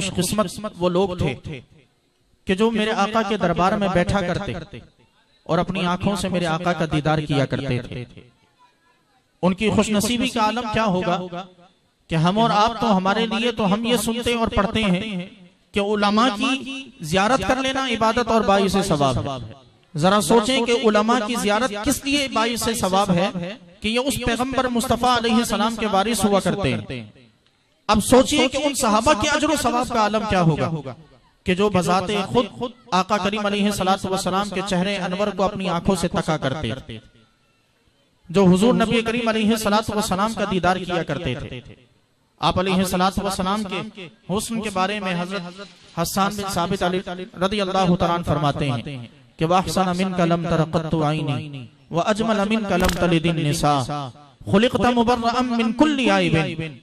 خوش قسمت وہ لوگ تھے کہ جو میرے آقا کے دربار میں بیٹھا کرتے اور اپنی آنکھوں سے میرے آقا کا دیدار کیا کرتے تھے۔ ان کی خوش نصیبی کا عالم کیا ہوگا کہ ہم اور آپ تو ہمارے لیے تو ہم یہ سنتے اور پڑھتے ہیں کہ علماء کی زیارت کر لینا عبادت اور باعث ثواب ہے۔ ذرا سوچیں کہ علماء کی زیارت کس لیے باعث ثواب ہے کہ یہ اس پیغمبر مصطفیٰ علیہ السلام کے وارث ہوا کرتے ہیں۔ اب سوچئے کہ ان صحابہ کے عجر و ثواب کا عالم کیا ہوگا؟ کہ جو بذات خود آقا کریم علیہ السلام کے چہرے انور کو اپنی آنکھوں سے تکا کرتے جو حضور نبی کریم علیہ السلام کا دیدار کیا کرتے تھے۔ آپ علیہ السلام کے حسن کے بارے میں حضرت حسان بن ثابت رضی اللہ تعالیٰ فرماتے ہیں کہ وَأَحْسَنَ مِنْكَ لَمْ تَرَقَتُ عَيْنِي وَأَجْمَلَ مِنْكَ لَمْ تَلِدِ النِّسَاء خلقت مبرعا من کل عائب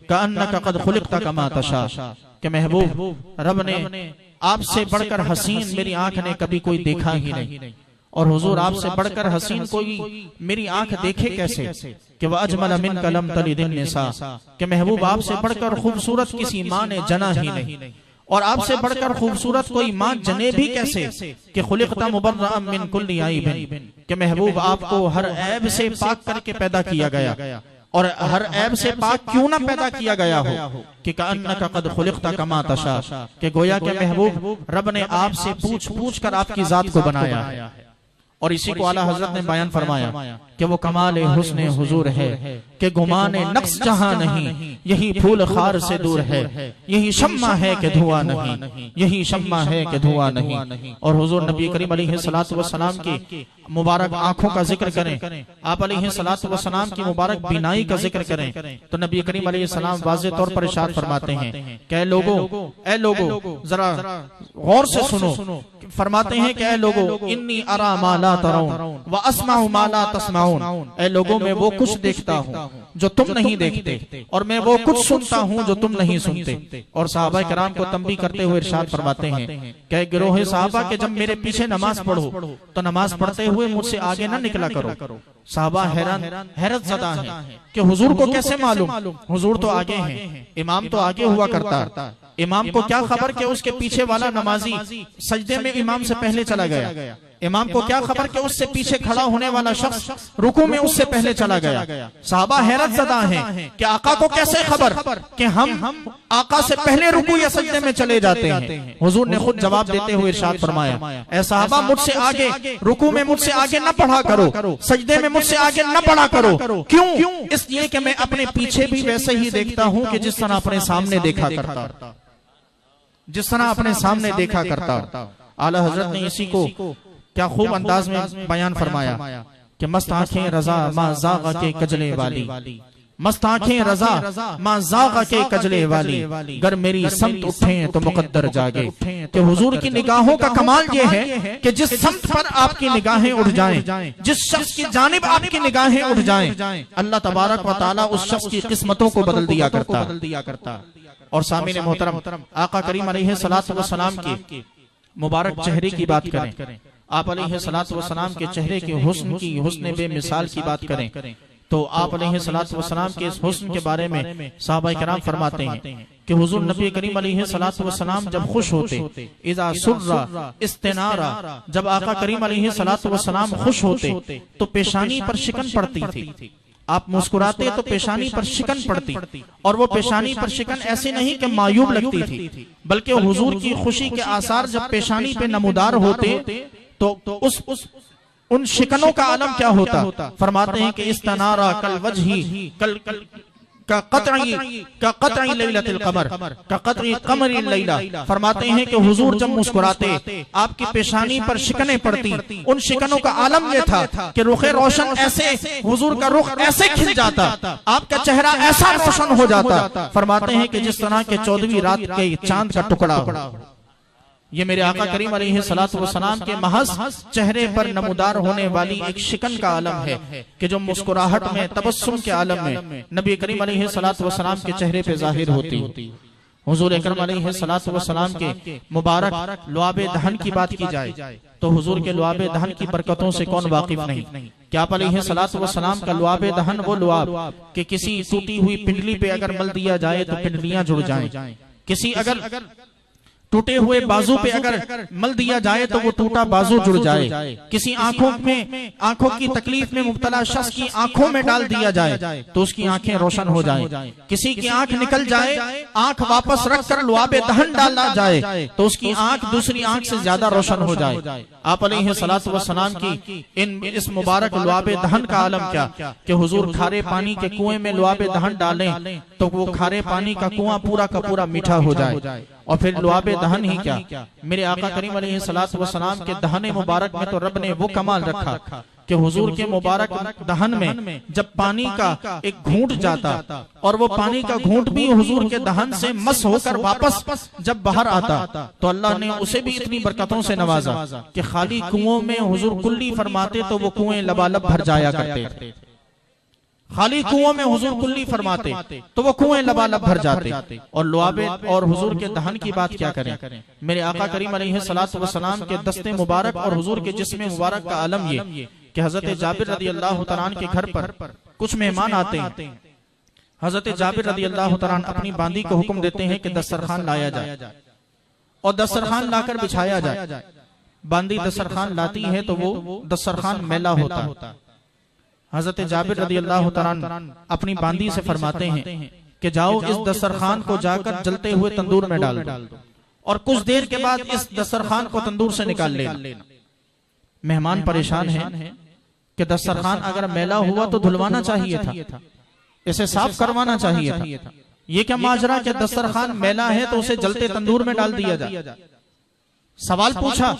کانک قد خلقت کما تشا کہ محبوب رب نے آپ سے بڑھ کر حسین میری آنکھ نے کبھی کوئی دیکھا ہی نہیں۔ اور حضور آپ سے بڑھ کر حسین کوئی میری آنکھ دیکھے کیسے؟ کہ وہ اجمل من کلم تلی دن نسا کہ محبوب آپ سے بڑھ کر خوبصورت کسی ماں نے جنا ہی نہیں۔ اور آپ سے بڑھ کر خوبصورت کوئی ماں جنے بھی کیسے کہ خلقتا مبرعا من کل عائب کہ محبوب آپ کو ہر عیب سے پاک کر کے پیدا کیا گیا اور ہر عیب سے پاک کیوں نہ پیدا کیا گیا ہو؟ کہ کأنکا قد خلقتا کما تشا کہ گویا کہ محبوب رب نے آپ سے پوچھ پوچھ کر آپ کی ذات کو بنایا ہے۔ اور اسی کو اعلیٰ حضرت نے بیان فرمایا کہ وہ کمال حسن حضور ہے۔ کہ گمان نقص جہاں نہیں یہی پھول خار سے دور ہے یہی شمع ہے کہ دھواں نہیں یہی شمع ہے کہ دھواں نہیں۔ اور حضور نبی کریم علیہ السلام کی مبارک آنکھوں کا ذکر کریں آپ علیہ السلام کی مبارک بینائی کا ذکر کریں۔ تو نبی کریم علیہ السلام واضح طور پر اشارت فرماتے ہیں کہ اے لوگوں اے لوگوں ذرا غور سے سنو۔ فرماتے ہیں کہ اے لوگوں انی ارا ما لا ترون و اسمع ما لا تسمعون اے لوگوں میں وہ کچھ دیکھتا ہوں جو تم نہیں دیکھتے اور میں وہ کچھ سنتا ہوں جو تم نہیں سنتے۔ اور صحابہ کرام کو تنبیہ کرتے ہوئے ارشاد فرماتے ہیں کہ گروہ صحابہ کہ جب میرے پیچھے نماز پڑھو تو نماز پڑھتے ہوئے مجھ سے آگے نہ نکلا کرو۔ صحابہ حیران حیرت زدہ ہیں کہ حضور کو کیسے معلوم؟ حضور تو آگے ہیں۔ امام تو آگے ہوا کرتا۔ امام کو کیا خبر کہ اس کے پیچھے والا نمازی سجدے میں امام سے پہلے چلا گیا۔ امام کو کیا خبر کہ اس سے پیچھے کھڑا ہونے والا شخص رکو میں اس سے پہلے چلا گیا۔ صحابہ حیرت زدہ ہیں کہ آقا کو کیسے خبر کہ ہم آقا سے پہلے رکو یا سجدے میں چلے جاتے ہیں۔ حضور نے خود جواب دیتے ہوئے ارشاد فرمایا اے صحابہ مجھ سے آگے رکو میں مجھ سے آگے نہ پڑھا کرو سجدے میں مجھ سے آگے نہ پڑھا کرو۔ کیوں؟ اس لیے کہ میں اپنے پیچھے بھی ویسے ہی دیکھتا ہوں کہ جس طرح اپنے سامنے دیکھا کرتا جس طرح اپنے سامنے دیکھا کرتا اعلی حضرت نے اسی کو کیا خوب انداز میں بیان فرمایا کہ مست آنکھیں رضا ما زاغ کے کجلے والی مست آنکھیں رضا ما زاغ کے کجلے والی گر میری سمت اٹھیں تو مقدر جاگے کہ حضور کی نگاہوں کا کمال یہ ہے کہ جس سمت پر آپ کی نگاہیں اٹھ جائیں جس شخص کی جانب آپ کی نگاہیں اٹھ جائیں اللہ تبارک و تعالی اس شخص کی قسمتوں کو بدل دیا کرتا اور سامین محترم آقا کریم علیہ السلام کی مبارک چہرے کی بات کریں۔ آپ علیہ السلام کے چہرے کے حسن کی حسن بے مثال کی بات کریں تو آپ علیہ السلام کے اس حسن کے بارے میں صحابہ کرام فرماتے ہیں کہ حضور نبی کریم علیہ السلام جب خوش ہوتے اذا سر استنارا جب آقا کریم علیہ السلام خوش ہوتے تو پیشانی پر شکن پڑتی تھی آپ مسکراتے تو پیشانی پر شکن پڑتی اور وہ پیشانی پر شکن ایسی نہیں کہ معیوب لگتی تھی بلکہ حضور کی خوشی کے آثار جب پیشانی پہ نمودار ہوتے تو اس ان شکنوں کا عالم کیا ہوتا؟ فرماتے ہیں کہ استنارا کل وجہی، کل کا قطعی کا قطعی لیلت القمر، کا قطعی قمر لیلہ۔ فرماتے ہیں کہ حضور جب مسکراتے، آپ کی پیشانی پر شکنیں پڑتی۔ ان شکنوں کا عالم یہ تھا کہ رخ روشن ایسے، حضور کا رخ ایسے کھل جاتا۔ آپ کا چہرہ ایسا روشن ہو جاتا۔ فرماتے ہیں کہ جس طرح کے چودوی رات کے چاند کا ٹکڑا۔ ہو یہ میرے آقا کریم علیہ السلام کے محض چہرے پر نمودار ہونے والی ایک شکن کا عالم ہے کہ جو مسکراہٹ میں تبسم کے عالم میں نبی کریم علیہ السلام کے چہرے پہ ظاہر ہوتی۔ حضور اکرم علیہ السلام کے مبارک لعاب دہن کی بات کی جائے تو حضور کے لعاب دہن کی برکتوں سے کون واقف نہیں؟ کیا آپ علیہ السلام کا لعاب دہن وہ لعاب کہ کسی ٹوٹی ہوئی پنڈلی پہ اگر مل دیا جائے تو پنڈلیاں جڑ جائیں کسی اگر ٹوٹے ہوئے بازو پہ اگر مل دیا جائے تو وہ ٹوٹا بازو جڑ جائے۔ کسی آنکھوں میں آنکھوں کی تکلیف میں مبتلا شخص کی آنکھوں میں ڈال دیا جائے تو اس کی آنکھیں روشن ہو جائیں۔ کسی کی آنکھ نکل جائے آنکھ واپس رکھ کر لواب دہن ڈالا جائے تو اس کی آنکھ دوسری آنکھ سے زیادہ روشن ہو جائے۔ آپ علیہ السلام کی ان اس مبارک لواب دہن کا عالم کیا کہ حضور کھارے پانی کے کنویں میں لواب دہن ڈالیں تو وہ کھارے پانی کا کنواں پورا کا پورا میٹھا ہو جائے۔ اور پھر لواب دہن ہی کیا۔ میرے آقا کریم علیہ السلام کے دہن مبارک میں تو رب نے وہ کمال رکھا کہ حضور کے مبارک دہن میں جب پانی کا ایک گھونٹ جاتا اور وہ پانی کا گھونٹ بھی حضور کے دہن سے مس ہو کر واپس جب باہر آتا تو اللہ نے اسے بھی اتنی برکتوں سے نوازا کہ خالی کنووں میں حضور کلی فرماتے تو وہ کنویں لبالب بھر جایا کرتے۔ تھے خالی کنووں میں حضور کلی فرماتے تو وہ کنویں لبا لب بھر جاتے اور لوابے اور حضور کے دہن کی بات کیا کریں؟ میرے آقا کریم علیہ السلام کے دست مبارک اور حضور کے جسم مبارک کا عالم یہ کہ حضرت جابر رضی اللہ تعالیٰ کے گھر پر کچھ مہمان آتے ہیں۔ حضرت جابر رضی اللہ تعالیٰ اپنی باندی کو حکم دیتے ہیں کہ دسترخان لایا جائے۔ اور دسترخان لا کر بچھایا جائے۔ باندی دسترخان لاتی ہے تو وہ دسترخان میلا ہوتا حضرت جابر رضی اللہ تعالیٰ اپنی باندی سے فرماتے ہیں کہ جاؤ اس دسترخان کو جا کر جلتے ہوئے تندور میں ڈال دو اور کچھ دیر کے بعد اس دسترخان کو تندور سے نکال لینا۔ مہمان پریشان ہیں کہ دسترخان اگر میلا ہوا تو دھلوانا چاہیے تھا۔ اسے صاف کروانا چاہیے تھا۔ یہ کیا ماجرا کہ دسترخان میلا ہے تو اسے جلتے تندور میں ڈال دیا جائے۔ سوال پوچھا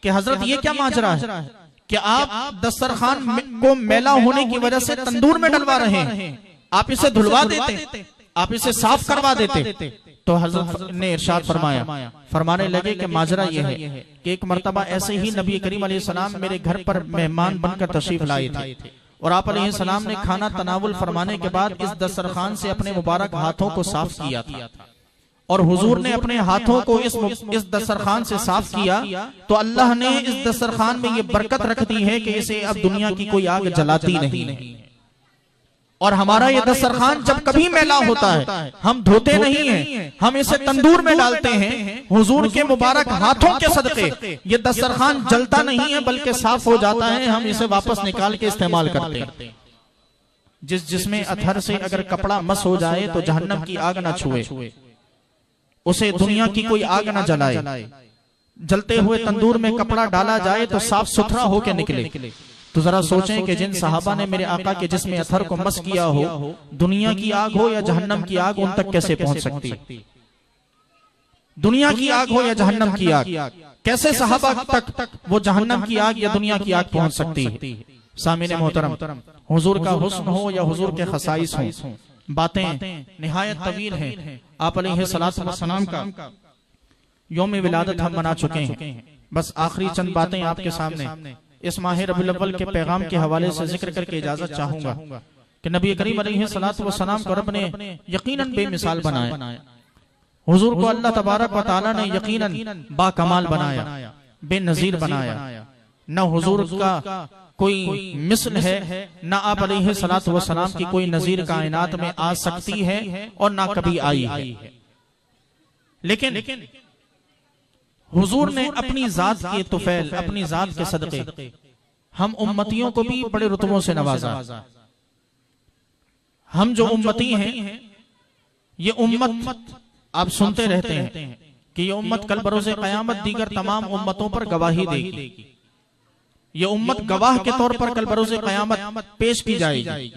کہ حضرت یہ کیا ماجرا ہے؟ کہ آپ دسترخان کو میلا ہونے کی وجہ سے تندور میں ڈلوا رہے ہیں۔ آپ اسے دھلوا دیتے آپ اسے صاف کروا دیتے تو حضرت نے ارشاد فرمایا فرمانے لگے کہ ماجرہ یہ ہے کہ ایک مرتبہ ایسے ہی نبی کریم علیہ السلام میرے گھر پر مہمان بن کر تشریف لائے تھے۔ اور آپ علیہ السلام نے کھانا تناول فرمانے کے بعد اس دسترخان سے اپنے مبارک ہاتھوں کو صاف کیا تھا۔ اور حضور نے اپنے ہاتھوں کو اس دسترخان سے صاف کیا تو اللہ نے اس دسترخان میں یہ برکت رکھ دی ہے کہ اسے اب دنیا کی کوئی آگ جلاتی نہیں۔ اور ہمارا یہ دسترخان جب کبھی میلا ہوتا ہے ہم دھوتے نہیں ہیں ہم اسے تندور میں ڈالتے ہیں حضور کے مبارک ہاتھوں کے صدقے یہ دسترخان جلتا نہیں ہے بلکہ صاف ہو جاتا ہے ہم اسے واپس نکال کے استعمال کرتے ہیں۔ جس جس میں اتھر سے اگر کپڑا مس ہو جائے تو جہنم کی آگ نہ چھوئے اسے دنیا کی کوئی آگ نہ جلائے۔ جلتے ہوئے تندور میں کپڑا ڈالا جائے تو صاف ستھرا ہو کے نکلے۔ تو ذرا سوچیں کہ جن صحابہ نے میرے آقا کے جسم اتھر کو مس کیا ہو دنیا کی آگ ہو یا جہنم کی آگ ان تک کیسے پہنچ سکتی؟ دنیا کی آگ ہو یا جہنم کی آگ؟ کیسے صحابہ تک وہ جہنم کی آگ یا دنیا کی آگ پہنچ سکتی؟ سامین محترم حضور کا حسن ہو یا حضور کے خصائص ہوں باتیں نہایت طویل ہیں۔ آپ علیہ السلام کا یوم ولادت ہم منا چکے ہیں۔ بس آخری چند باتیں آپ کے سامنے۔ اس ماہ رب الاول کے پیغام کے حوالے سے ذکر کر کے اجازت چاہوں گا کہ نبی کریم علیہ السلام کو رب نے یقیناً بے مثال بنایا حضور کو اللہ تبارک و تعالی نے یقیناً با کمال بنایا۔ بے نظیر بنایا۔ نہ حضور کا کوئی مثل ہے، نہ آپ علیہ السلام کی کوئی نظیر کائنات میں آ سکتی ہے اور نہ کبھی آئی ہے۔ لیکن حضور نے اپنی ذات کے توفیل، اپنی ذات کے صدقے، ہم امتیوں کو بھی بڑے رتبوں سے نوازا۔ ہم جو امتی ہیں، یہ امت آپ سنتے رہتے ہیں کہ یہ امت کل بروز قیامت دیگر تمام امتوں پر گواہی دے گی۔ یہ امت گواہ کے طور پر کل بروز قیامت پیش کی جائے گی۔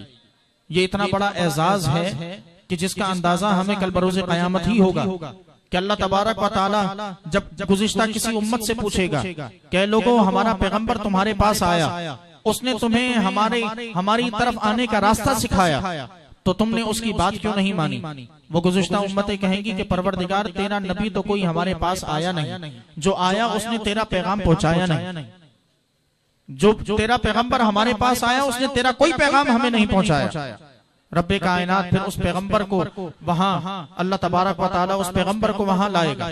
یہ اتنا بڑا اعزاز ہے کہ جس کا اندازہ ہمیں کل بروز قیامت ہی ہوگا کہ اللہ تبارک و تعالی جب گزشتہ کسی امت سے پوچھے گا کہ لوگوں ہمارا پیغمبر تمہارے پاس آیا اس نے تمہیں ہمارے ہماری طرف آنے کا راستہ سکھایا۔ تو تم نے اس کی بات کیوں نہیں مانی؟ وہ گزشتہ امتیں کہیں گی کہ پروردگار تیرا نبی تو کوئی ہمارے پاس آیا نہیں جو آیا اس نے تیرا پیغام پہنچایا نہیں جو تیرا پیغمبر ہمارے پاس آیا، اس نے تیرا کوئی پیغام ہمیں نہیں پہنچایا۔ رب کائنات پھر اس پیغمبر کو وہاں اللہ تبارک و تعالیٰ اس پیغمبر کو وہاں لائے گا۔